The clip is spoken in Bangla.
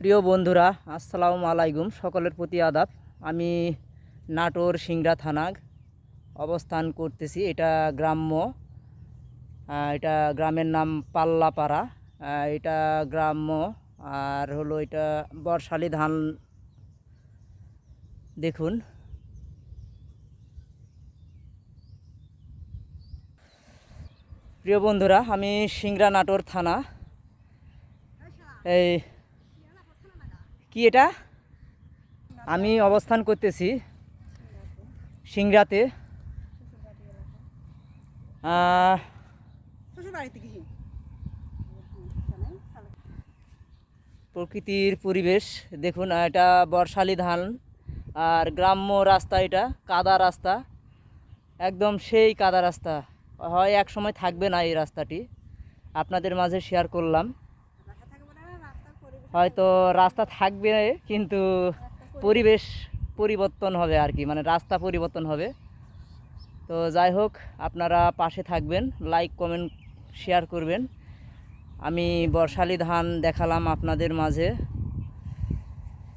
প্রিয় বন্ধুরা, আসসালামু আলাইকুম। সকলের প্রতি আদাব। আমি নাটোর সিংড়া থানা অবস্থান করতেছি। এটা গ্রাম্য এটা গ্রামের নাম পাল্লাপাড়া। এটা গ্রাম্য আর হলো এটা বর্ষালি ধান। দেখুন। প্রিয় বন্ধুরা, আমি সিংড়া নাটোর থানা। এই কি এটা? আমি অবস্থান করতেছি কি প্রকৃতির পরিবেশ, দেখুন এটা বর্ষালি ধান, আর গ্রাম্য রাস্তা এটা, কাদা রাস্তা। একদম সেই কাদা রাস্তা। হয় এক সময় থাকবে না এই রাস্তাটি। আপনাদের মাঝে শেয়ার করলাম রাস্তা থাকবে না রাস্তার পরিবেশ হয়তো রাস্তা থাকবে, কিন্তু পরিবেশ পরিবর্তন হবে আর কি মানে রাস্তা পরিবর্তন হবে। তো যাই হোক, আপনারা পাশে থাকবেন লাইক কমেন্ট শেয়ার করবেন। আমি বর্ষালি ধান দেখালাম আপনাদের মাঝে।